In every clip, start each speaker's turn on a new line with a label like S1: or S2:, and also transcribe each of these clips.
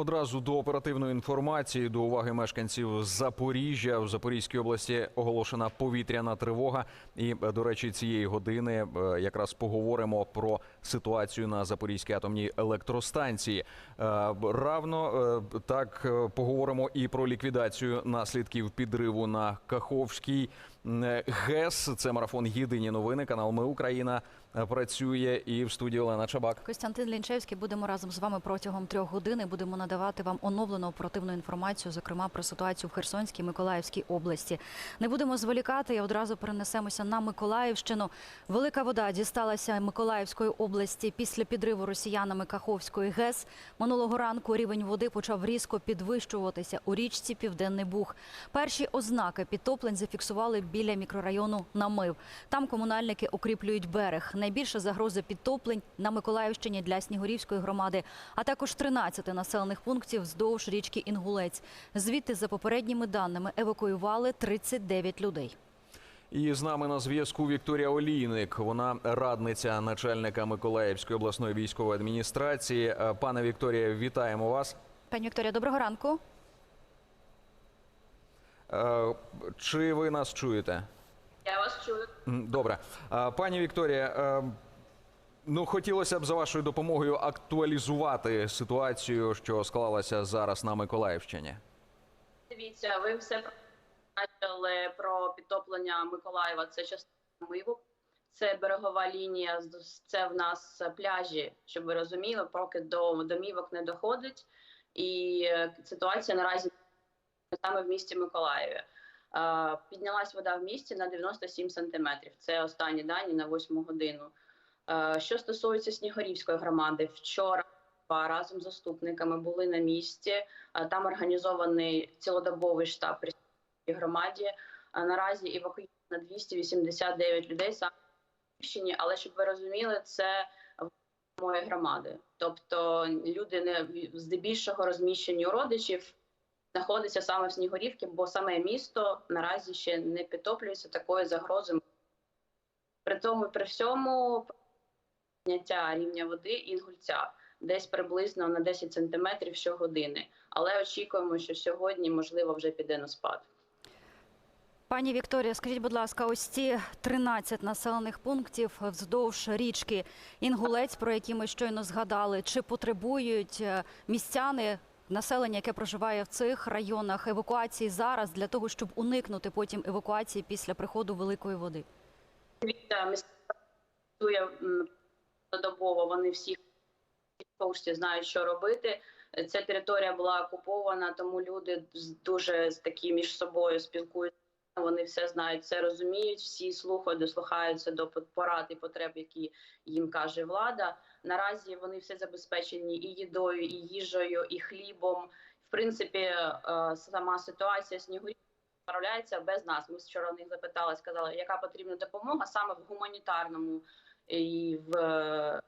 S1: Одразу до оперативної інформації до уваги мешканців Запоріжжя в Запорізькій області оголошена повітряна тривога. І е, до речі, цієї години е, якраз поговоримо про ситуацію на Запорізькій атомній електростанції. Е, Равно е, так е, поговоримо і про ліквідацію наслідків підриву на Каховській ГЕС. Це марафон Єдині новини. Канал Ми Україна працює і в студії Олена Чабак.
S2: Костянтин Лінчевський будемо разом з вами протягом трьох годин будемо надавати вам оновлену оперативну інформацію, зокрема про ситуацію в Херсонській Миколаївській області. Не будемо зволікати і одразу перенесемося на Миколаївщину. Велика вода дісталася Миколаївської області після підриву росіянами Каховської ГЕС. Минулого ранку рівень води почав різко підвищуватися у річці Південний Буг. Перші ознаки підтоплень зафіксували біля мікрорайону Намив. Там комунальники укріплюють берег. Найбільша загроза підтоплень на Миколаївщині для Снігурівської громади, а також 13 населених пунктів вздовж річки Інгулець. Звідти, за попередніми даними, евакуювали 39 людей.
S1: І з нами на зв'язку Вікторія Олійник. Вона радниця начальника Миколаївської обласної військової адміністрації. Е, Пане Вікторія, вітаємо вас.
S2: Пані Вікторія, доброго ранку.
S1: Е, Чи ви нас чуєте?
S3: Я вас чую.
S1: Добре, Е, пані Вікторія. Ну, хотілося б за вашою допомогою актуалізувати ситуацію, що склалася зараз на Миколаївщині.
S3: Дивіться, ви все бачили про підтоплення Миколаєва. Це частина Миву, це берегова лінія. Це в нас пляжі, щоб ви розуміли, поки до домівок не доходить. І е, ситуація наразі саме в місті Миколаєві. Е, Піднялась вода в місті на 97 сантиметрів. Це останні дані на 8 годину. Е, Що стосується Снігурівської громади, вчора разом з заступниками були на місці. Там організований цілодобовий штаб громаді. Наразі евакуйовано 289 людей саме на Київщині, але щоб ви розуміли, це моєї громади. Тобто люди не здебільшого розміщені у родичів знаходяться саме в Снігурівці, бо саме місто наразі ще не підтоплюється такою загрозою. При тому, при всьому підняття рівня води інгульця десь приблизно на 10 сантиметрів щогодини. Але очікуємо, що сьогодні можливо вже піде на спад.
S2: Пані Вікторія, скажіть, будь ласка, ось ці 13 населених пунктів вздовж річки Інгулець, про які ми щойно згадали, чи потребують е, містяни населення, яке проживає в цих районах, евакуації зараз для того, щоб уникнути потім евакуації після приходу великої води?
S3: Працює м, додобово. Вони всі курсі знають, що робити. Ця територія була окупована, тому люди дуже такі між собою спілкуються. Вони все знають, все розуміють, всі слухають, дослухаються до порад і потреб, які їм каже влада. Наразі вони все забезпечені і їдою, і їжею, і хлібом. В принципі, е, сама ситуація снігурів справляється без нас. Ми вчора в них запитали, сказали, яка потрібна допомога саме в гуманітарному і в е,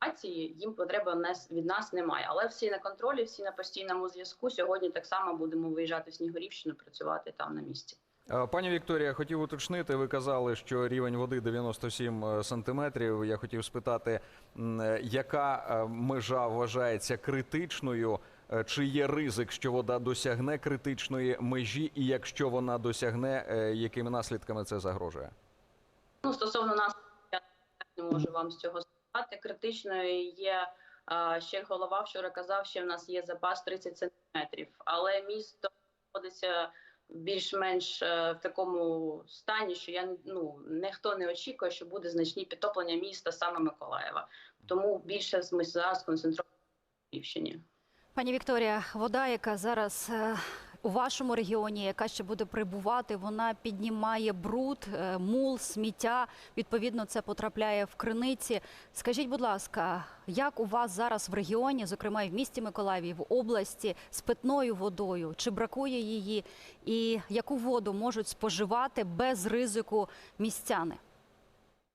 S3: ситуації їм потреби від нас немає. Але всі на контролі, всі на постійному зв'язку. Сьогодні так само будемо виїжджати в Снігурівщину, працювати там на місці.
S1: Е, Пані Вікторія, хотів уточнити. Ви казали, що рівень води 97 сантиметрів. Я хотів спитати, е, яка е, межа вважається критичною? Е, Чи є ризик, що вода досягне критичної межі, і якщо вона досягне, е, якими наслідками це загрожує?
S3: Ну, стосовно нас, я не можу вам з цього сказати. Критичною є ще голова вчора казав, що в нас є запас 30 сантиметрів, але місто знаходиться більш-менш е, в такому стані, що я ну ніхто не очікує, що буде значні підтоплення міста саме Миколаєва. Тому більше ми зараз концентровані на Київщині.
S2: Пані Вікторія, вода, яка зараз е, у вашому регіоні, яка ще буде прибувати, вона піднімає бруд, е, мул, сміття. Відповідно, це потрапляє в криниці. Скажіть, будь ласка, як у вас зараз в регіоні, зокрема і в місті Миколаєві, в області, з питною водою? Чи бракує її? І яку воду можуть споживати без ризику містяни?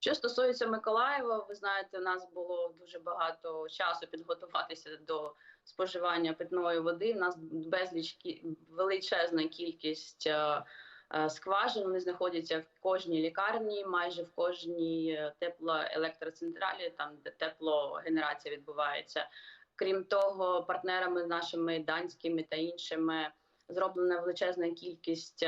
S3: Що стосується Миколаєва, ви знаєте, у нас було дуже багато часу підготуватися до споживання питної води. У нас безліч величезна кількість е, е, скважин. Вони знаходяться в кожній лікарні, майже в кожній е, теплоелектроцентралі, там де теплогенерація відбувається. Крім того, партнерами нашими данськими та іншими зроблена величезна кількість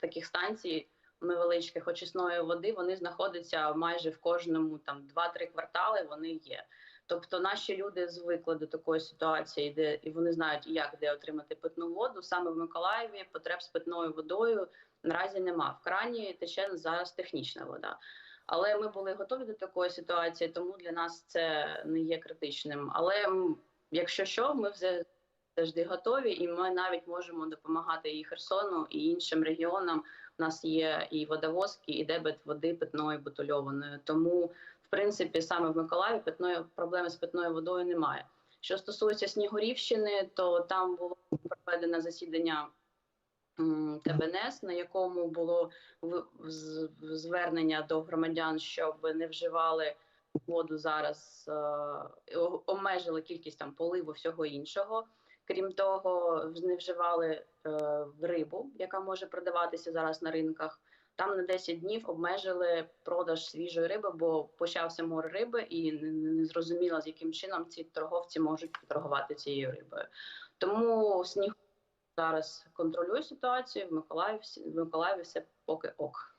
S3: таких станцій невеличких очисної води. Вони знаходяться майже в кожному там 2-3 квартали. Вони є. Тобто наші люди звикли до такої ситуації, де і вони знають, як де отримати питну воду. Саме в Миколаєві потреб з питною водою наразі нема. В крані тече зараз технічна вода. Але ми були готові до такої ситуації, тому для нас це не є критичним. Але якщо що, ми вже завжди готові, і ми навіть можемо допомагати і Херсону, і іншим регіонам. У нас є і водовозки, і дебет води питної бутильованої. Тому, в принципі, саме в Миколаєві питної проблеми з питною водою немає. Що стосується Снігурівщини, то там було проведено засідання м, КБНС, на якому було звернення до громадян, щоб не вживали воду зараз, е, обмежили кількість там поливу всього іншого. Крім того, не вживали е, рибу, яка може продаватися зараз на ринках. Там на 10 днів обмежили продаж свіжої риби, бо почався море риби, і не, зрозуміло, з яким чином ці торговці можуть торгувати цією рибою. Тому сніг зараз контролює ситуацію. В Миколаєві, всі- в Миколаєві все поки ок.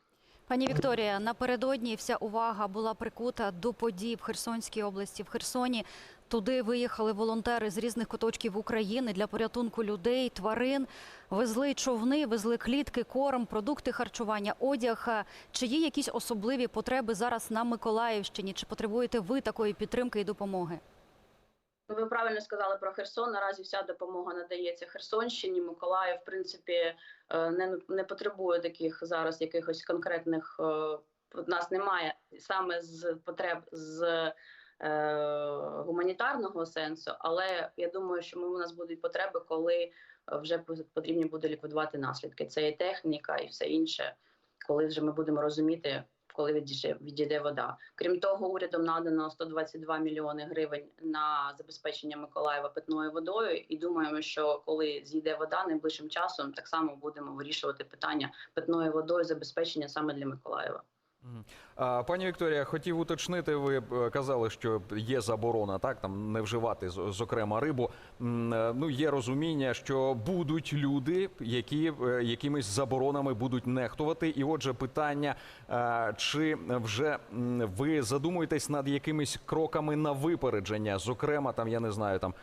S2: Пані Вікторія, напередодні вся увага була прикута до подій в Херсонській області. В Херсоні туди виїхали волонтери з різних куточків України для порятунку людей, тварин. Везли човни, везли клітки, корм, продукти харчування, одяг. Чи є якісь особливі потреби зараз на Миколаївщині? Чи потребуєте ви такої підтримки і допомоги?
S3: Ви правильно сказали про Херсон. Наразі вся допомога надається Херсонщині. Миколаїв, в принципі, е, не, не потребує таких зараз якихось конкретних. е, нас немає саме з потреб з гуманітарного сенсу, але я думаю, що ми, у нас будуть потреби, коли е, вже потрібно буде ліквідувати наслідки. Це і техніка, і все інше, коли вже ми будемо розуміти, коли відійде, відійде вода. Крім того, урядом надано 122 мільйони гривень на забезпечення Миколаєва питною водою. І думаємо, що коли зійде вода, найближчим часом так само будемо вирішувати питання питною водою забезпечення саме для Миколаєва.
S1: Пані Вікторія, хотів уточнити, ви е, казали, що є заборона, так там не вживати зокрема рибу. Е, Ну є розуміння, що будуть люди, які е, якимись заборонами будуть нехтувати. І отже, питання: чи вже ви задумуєтесь над якимись кроками на випередження? Зокрема, там я не знаю, там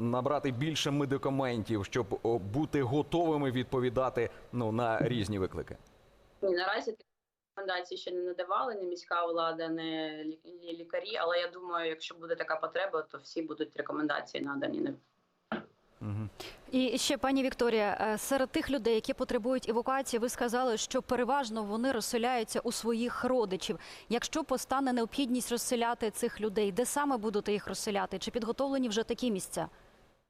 S1: набрати більше медикаментів, щоб бути готовими відповідати ну на різні виклики.
S3: Наразі рекомендації ще не надавали ні міська влада, ні лі- лікарі. Але я думаю, якщо буде така потреба, то всі будуть рекомендації надані.
S2: І ще пані Вікторія, е, серед тих людей, які потребують евакуації, ви сказали, що переважно вони розселяються у своїх родичів. Якщо постане необхідність розселяти цих людей, де саме будете їх розселяти? Чи підготовлені вже такі місця?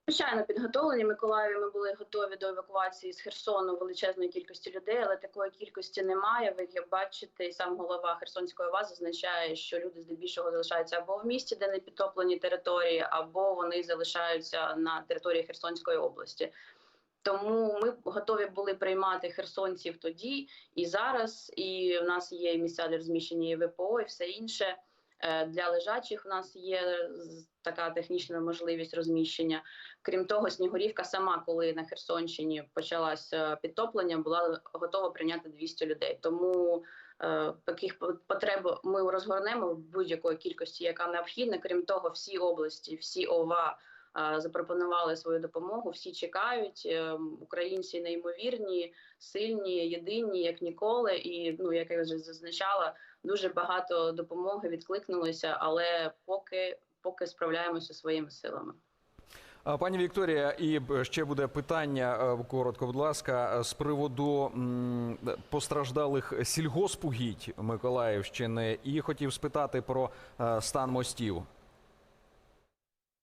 S3: Звичайно, підготовлені. Миколаєві ми були готові до евакуації з Херсону величезної кількості людей, але такої кількості немає. Ви як бачите, і сам голова Херсонської ОВА зазначає, що люди здебільшого залишаються або в місті, де не підтоплені території, або вони залишаються на території Херсонської області. Тому ми готові були приймати херсонців тоді і зараз. І в нас є місця для розміщення і ВПО, і все інше. Е, Для лежачих у нас є така технічна можливість розміщення. Крім того, Снігурівка сама, коли на Херсонщині почалося підтоплення, була готова прийняти 200 людей. Тому е, таких по- потреб ми розгорнемо в будь-якої кількості, яка необхідна. Крім того, всі області, всі ОВА е, запропонували свою допомогу. Всі чекають. Е, Українці неймовірні, сильні, єдині, як ніколи. І ну, як я вже зазначала, дуже багато допомоги відкликнулося, але поки, поки справляємося своїми силами.
S1: Пані Вікторія, і ще буде питання е, коротко, будь ласка, з приводу постраждалих сільгоспугідь Миколаївщини, і хотів спитати про е, стан мостів.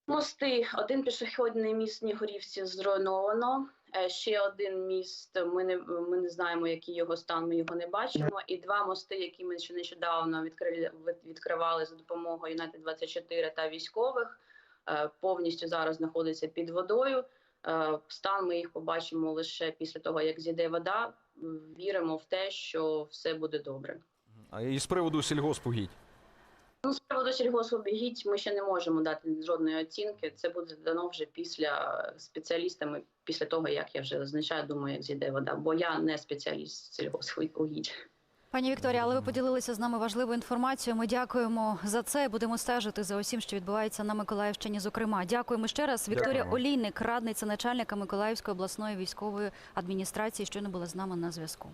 S3: Мости, один пішохідний міст в Снігурівці зруйновано. Е, Ще один міст. Ми не ми не знаємо, який його стан. Ми його не бачимо. І два мости, які ми ще нещодавно відкрили відкривали за допомогою United 24 та військових, е, повністю зараз знаходяться під водою. Е, Стан ми їх побачимо лише після того, як зійде вода. Віримо в те, що все буде добре.
S1: А І з приводу сільгоспугідь.
S3: Ну, з приводу сільгоспобігіть ми ще не можемо дати жодної оцінки. Це буде дано вже після спеціалістами, після того як я вже зазначаю, думаю, як зійде вода. Бо я не спеціаліст з сільгоспугідь.
S2: Пані Вікторія, але ви поділилися з нами важливою інформацією. Ми дякуємо за це. і Будемо стежити за усім, що відбувається на Миколаївщині. Зокрема, дякуємо ще раз. Вікторія
S1: Дякуємо.
S2: Олійник, радниця начальника Миколаївської обласної військової адміністрації, щойно була з нами на зв'язку.